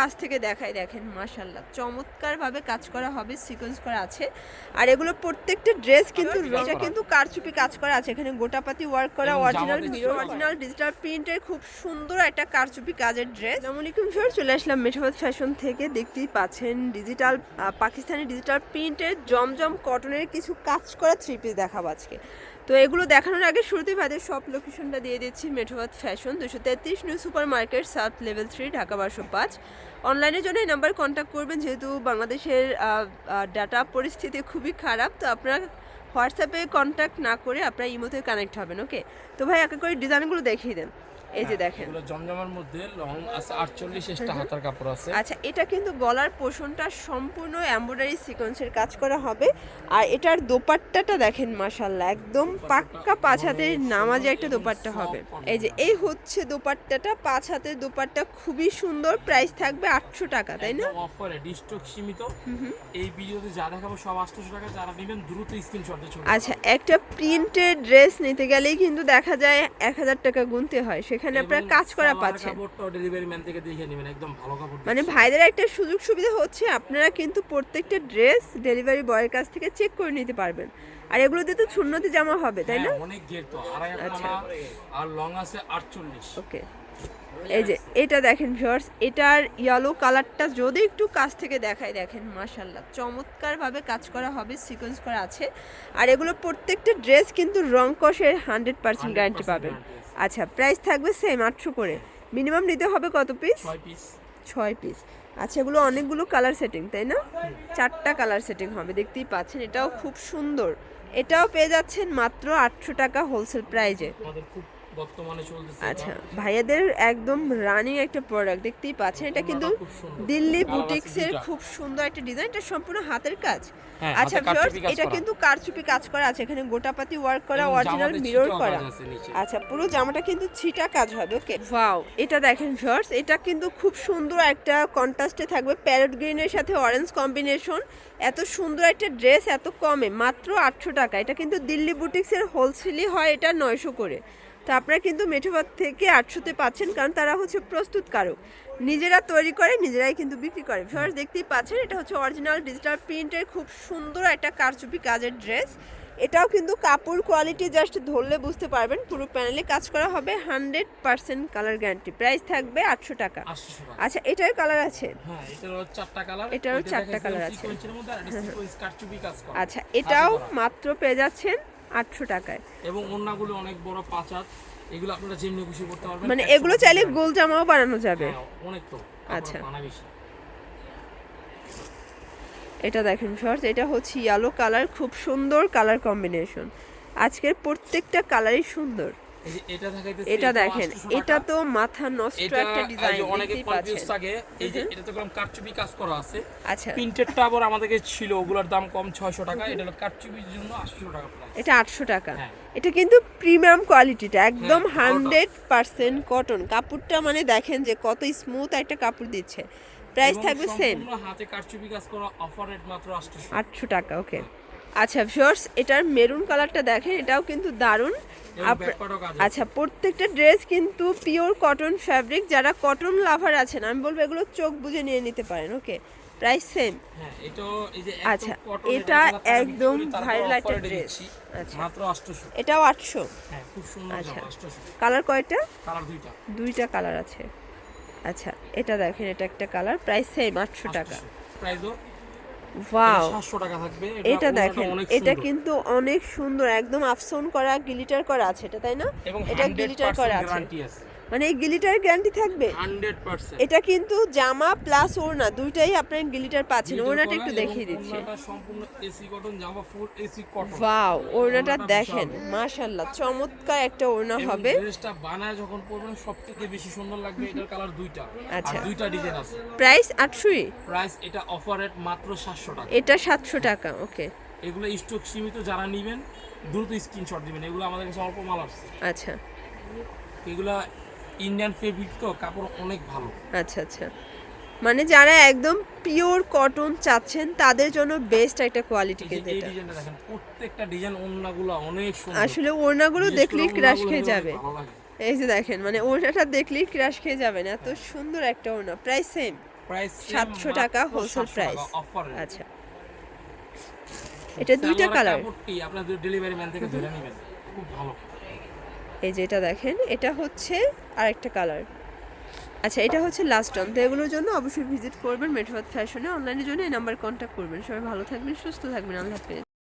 কাছ থেকে দেখাই দেখেন মাশাল্লাহ চমৎকার ভাবে কাজ করা হবে সিকোয়েন্স করা আছে। আর এগুলো প্রত্যেকটা ড্রেস কিন্তু এটা কিন্তু কারচুপি কাজ করা আছে। এখানে গোটাপাতি ওয়ার্ক করা অরিজিনাল মিরর অরিজিনাল ডিজিটাল প্রিন্টের খুব সুন্দর একটা কারচুপি কাজের ড্রেস আসসালামু আলাইকুম স্যার চলে আসলাম মেঠাবাদ ফ্যাশন থেকে। দেখতেই পাচ্ছেন ডিজিটাল পাকিস্তানি ডিজিটাল প্রিন্টের জমজম কটনের কিছু কাজ করা থ্রি পিস দেখাবো আজকে। তো এগুলো দেখানোর আগে শুরুতেই ভাইদের সব লোকেশনটা দিয়ে দিচ্ছি মেঠোবাদ ফ্যাশন দুশো তেত্রিশ new super market south level three Dhaka বারোশো পাঁচ অনলাইনের জন্য এই নাম্বার কন্ট্যাক্ট করবেন, যেহেতু বাংলাদেশের ডাটা পরিস্থিতি খুবই খারাপ, তো আপনারা হোয়াটসঅ্যাপে কন্ট্যাক্ট না করে আপনারা ইমোতে কানেক্ট হবেন ওকে তো ভাই একে করে ডিজাইনগুলো দেখিয়ে দেন। এই যে দেখেন। এগুলো জমজমের মধ্যে লং আছে আটচল্লিশ এক্সট্রা হাতার কাপড় আছে। আচ্ছা এটা কিন্তু গলার পোষণটা সম্পূর্ণ এমব্রয়ডারি সিকোয়েন্সের কাজ করা হবে। আর এটার দোপাট্টাটা দেখেন মাশাল্লাহ একদম পাক্কা পাঁচ হাতের নামাজে একটা দোপাট্টা হবে। এই যে এই হচ্ছে দোপাট্টাটা পাঁচ হাতের দোপাট্টা খুবই সুন্দর প্রাইস থাকবে আটশো টাকা তাই না? অফারে ডিস্টক সীমিত। এই ভিডিওতে যা দেখাবো সব আটশোশো টাকা যারা নেবেন দ্রুত স্ক্রিনশট আচ্ছা একটা প্রিন্টেড ড্রেস নিতে গেলেই কিন্তু দেখা যায় এক হাজার টাকা গুনতে হয়। সেখানে আপনারা কাজ করা পাচ্ছেন। মানে ভাইদের একটা সুযোগ সুবিধা হচ্ছে আপনারা কিন্তু প্রত্যেকটা ড্রেস ডেলিভারি বয়ের কাছ থেকে চেক করে নিতে পারবেন। আর এগুলো দিয়ে তো শূন্যতে জামা হবে তাই না? হ্যাঁ, অনেক গেট তো আড়াই আচ্ছা। আর লং আছে আটচল্লিশ। ওকে এই যে এটা দেখেন ভিউয়ার্স এটার ইয়েলো কালারটা যদি একটু কাছ থেকে দেখায় দেখেন মাশাল্লাহ চমৎকার ভাবে কাজ করা হবে সিকোয়েন্স করা আছে। আর এগুলো প্রত্যেকটা ড্রেস কিন্তু রং কষের হান্ড্রেড পার্সেন্ট গ্যারান্টি পাবেন। আচ্ছা প্রাইস থাকবে সেম আটশো করে। মিনিমাম নিতে হবে কত পিস ছয় পিস আচ্ছা এগুলো অনেকগুলো কালার সেটিং তাই না? চারটা কালার সেটিং হবে দেখতেই পাচ্ছেন এটাও খুব সুন্দর। এটাও পেয়ে যাচ্ছেন মাত্র আটশো টাকা হোলসেল প্রাইজে বর্তমানে চলতেছে আচ্ছা ভাইয়াদের একদম রানিং একটা প্রোডাক্ট দেখতেই পাচ্ছেন। এটা কিন্তু খুব সুন্দর। দিল্লি বুটিক্সের খুব সুন্দর একটা ডিজাইন এটা সম্পূর্ণ হাতের কাজ। হ্যাঁ, আচ্ছা ভিউয়ার্স এটা কিন্তু কারচুপি কাজ করা আছে এখানে গোটাপাতি ওয়ার্ক করা অরিজিনাল মিরর করা। কাজ আছে নিচে। আচ্ছা পুরো জামাটা কিন্তু ছিটা কাজ হবে ওকে ওয়াও এটা দেখেন ভিউয়ার্স এটা কিন্তু খুব সুন্দর একটা কন্ট্রাস্টে থাকবে প্যারট গ্রিনের সাথে অরেঞ্জ কম্বিনেশন এত সুন্দর একটা ড্রেস এত কমে মাত্র আটশো টাকা। এটা কিন্তু দিল্লি বুটিক্সের হোলসেলই হয় এটা নয়শো করে। তো আপনারা কিন্তু মেঠোবাদ থেকে আটশোতে পাচ্ছেন কারণ তারা হচ্ছে প্রস্তুতকারক নিজেরা তৈরি করে নিজেরাই কিন্তু বিক্রি করে। ভিউয়ার্স দেখতেই পাচ্ছেন এটা হচ্ছে অরিজিনাল ডিজিটাল প্রিন্টের খুব সুন্দর একটা কারচুপি কাজের ড্রেস এটাও কিন্তু কাপড় কোয়ালিটি জাস্ট ধরলে বুঝতে পারবেন পুরো প্যানেলে কাজ করা হবে hundred percent colour guarantee price থাকবে আটশো টাকা। আচ্ছা এটার কালার আছে? হ্যাঁ এটারও চারটা কালার চারটা আছে। সিকোয়েন্সের মধ্যে আর এটা সিকোয়েন্স কারচুপি কাজ করা। আচ্ছা এটাও মাত্র পেয়ে যাচ্ছেন আটশো টাকায়। এবং ওড়নাগুলো অনেক বড় পাঁচাত এগুলো আপনারা যেমনি খুশি করতে পারবেন মানে এগুলো চাইলে গোল জামাও বানানো যাবে। হ্যাঁ, অনেক তো আচ্ছা। এটা দেখেন শর্টস এটা হচ্ছে ইয়েলো কালার খুব সুন্দর কালার কম্বিনেশন আজকের প্রত্যেকটা কালারই সুন্দর। এটা দেখেন এটা তো মাথা নষ্ট একটা ডিজাইন অনেকে কনফিউজ থাকে। এই যে এটা তো কম কারচুপি কাজ করা আছে। আচ্ছা। প্রিন্টেডটা আবার আমাদেরকে ছিল ওগুলোর দাম কম 600 টাকা। এটা হলো কারচুপির জন্য 800 টাকা প্রাইস এটা আটশো টাকা। হ্যাঁ। এটা কিন্তু প্রিমিয়াম কোয়ালিটিটা একদম হ্যাঁ, হান্ড্রেড পার্সেন্ট কটন কাপড়টা মানে দেখেন যে কত স্মুথ একটা কাপড় দিচ্ছে। প্রাইস থাকবে সেম হাতে কারচুপি কাজ করা অফার রেট মাত্র 800 আটশো টাকা ওকে আচ্ছা ভিউয়ার্স এটার মেরুন কালারটা দেখেন এটাও কিন্তু দারুণ। আচ্ছা প্রত্যেকটা ড্রেস কিন্তু পিওর কটন ফ্যাব্রিক যারা কটন লাভার আছেন আমি বলব এগুলো চোখ বুঝে নিয়ে নিতে পারেন ওকে প্রাইস সেম আচ্ছা, এটা একদম একটা dress। দিচ্ছি। আচ্ছা। এটাও আটশো। হ্যাঁ আচ্ছা। কালার কয়টা? দুইটা। কালার আছে। আচ্ছা এটা দেখেন এটা একটা কালার প্রাইস সেম আটশো টাকা। ওয়াও 700 টাকা থাকবে এটা দেখেন এটা কিন্তু অনেক সুন্দর একদম আফসোন করা গ্লিটার করা আছে এটা তাই না? এটা 100% গ্লিটার করা আছে। গ্যারান্টি আছে। মানে এই গ্লিটার গ্যারান্টি থাকবে? 100% এটা কিন্তু জামা প্লাস ওড়না দুইটাই আপনার গ্লিটার পাচ্ছেন। ওড়নাটা একটু দেখিয়ে দিচ্ছি। সম্পূর্ণ এসি কটন জামা ফুল এসি কটন ওয়াও ওড়নাটা দেখেন। মাশাআল্লাহ চমৎকার একটা ওড়না হবে। ড্রেসটা বানায় যখন পরবেন সবথেকে বেশি সুন্দর লাগবে এটার কালার দুইটা। আচ্ছা। আর দুইটা ডিজাইন আছে। প্রাইস আটশোই? প্রাইস এটা অফার রেট মাত্র 700 টাকা। এটা সাতশো টাকা ওকে এগুলো স্টক সীমিত যারা নেবেন দ্রুত স্ক্রিনশট দিবেন। এগুলো আমাদের কাছে অল্প মাল আসছে আচ্ছা। এগুলো ইন্ডিয়ান ফেব্রিক তো কাপড় অনেক ভালো। আচ্ছা আচ্ছা। মানে যারা একদম পিওর কটন চাচ্ছেন তাদের জন্য বেস্ট একটা কোয়ালিটি কিন্তু এটা। দেখেন প্রত্যেকটা ডিজাইন ওন্নাগুলো অনেক সুন্দর। আসলে ওড়নাগুলো দেখলেই ক্রাশ খেয়ে যাবে। এই যে দেখেন মানে ওড়নাটা দেখলেই ক্রাশ খেয়ে যাবেন। এত সুন্দর একটা ওড়না। প্রাইস সেম প্রাইস 700 টাকা wholesale প্রাইস আচ্ছা। এটা দুইটা কালার আপনাদের ডেলিভারি ম্যান থেকে ধরে নেবেন। খুব ভালো। এই যে এটা দেখেন, এটা হচ্ছে আরেকটা কালার আচ্ছা এটা হচ্ছে লাস্ট অন তো এগুলোর জন্য অবশ্যই ভিজিট করবেন মেট্রোবাদ ফ্যাশনে অনলাইনের জন্য এই নাম্বার কন্ট্যাক্ট করবেন। সবাই ভালো থাকবেন, সুস্থ থাকবেন। আল্লাহ হাফেজ।